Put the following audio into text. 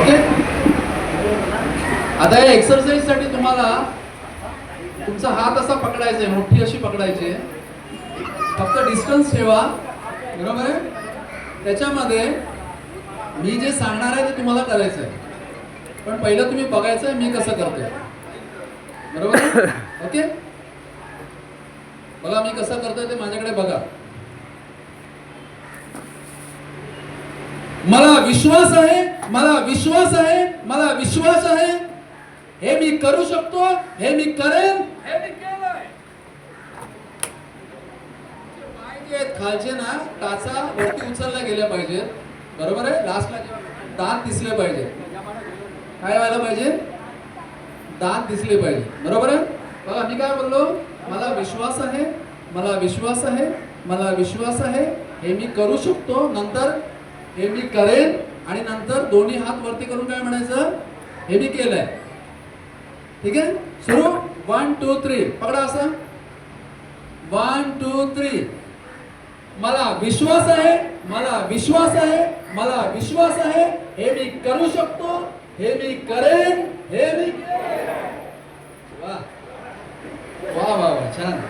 Okay? आता या एक्सरसाइजसाठी तुम्हाला तुमचा हात असा पकडायचा आहे मोठी अशी पकडायची आहे. फक्त डिस्टन्स ठेवा. बरोबर आहे? त्याच्यामध्ये मी जे सांगणार आहे ते तुम्हाला करायचं आहे पण पहिलं तुम्ही बघायचं आहे मी कसं करतोय. बरोबर? ओके? बघा मी कसं करतोय ते माझ्याकडे बघा. मला विश्वास आहे मला विश्वास आहे मला विश्वास आहे. हे मी करू शकतो हे मी करेन. हे मी केलंय. खालचे ना टाचा वरती उचलल्या गेल्या पाहिजेत बरोबर आहे? लास्टला दात दिसले पाहिजे. काय व्हायला पाहिजे? दात दिसले पाहिजे. बरोबर आहे? बघा मी काय बोललो? मला विश्वास आहे मला विश्वास आहे मला विश्वास आहे. हे मी करू शकतो. नंतर हे मी करेन आणि नंतर दोन्ही हात वरती करून काय म्हणायचं? हे मी केलंय. ठीक आहे? सुरू? वन टू थ्री पकडा असं. वन टू थ्री मला विश्वास आहे मला विश्वास आहे मला विश्वास आहे. हे मी करू शकतो हे मी करेन हे मी वा वा वा. छान.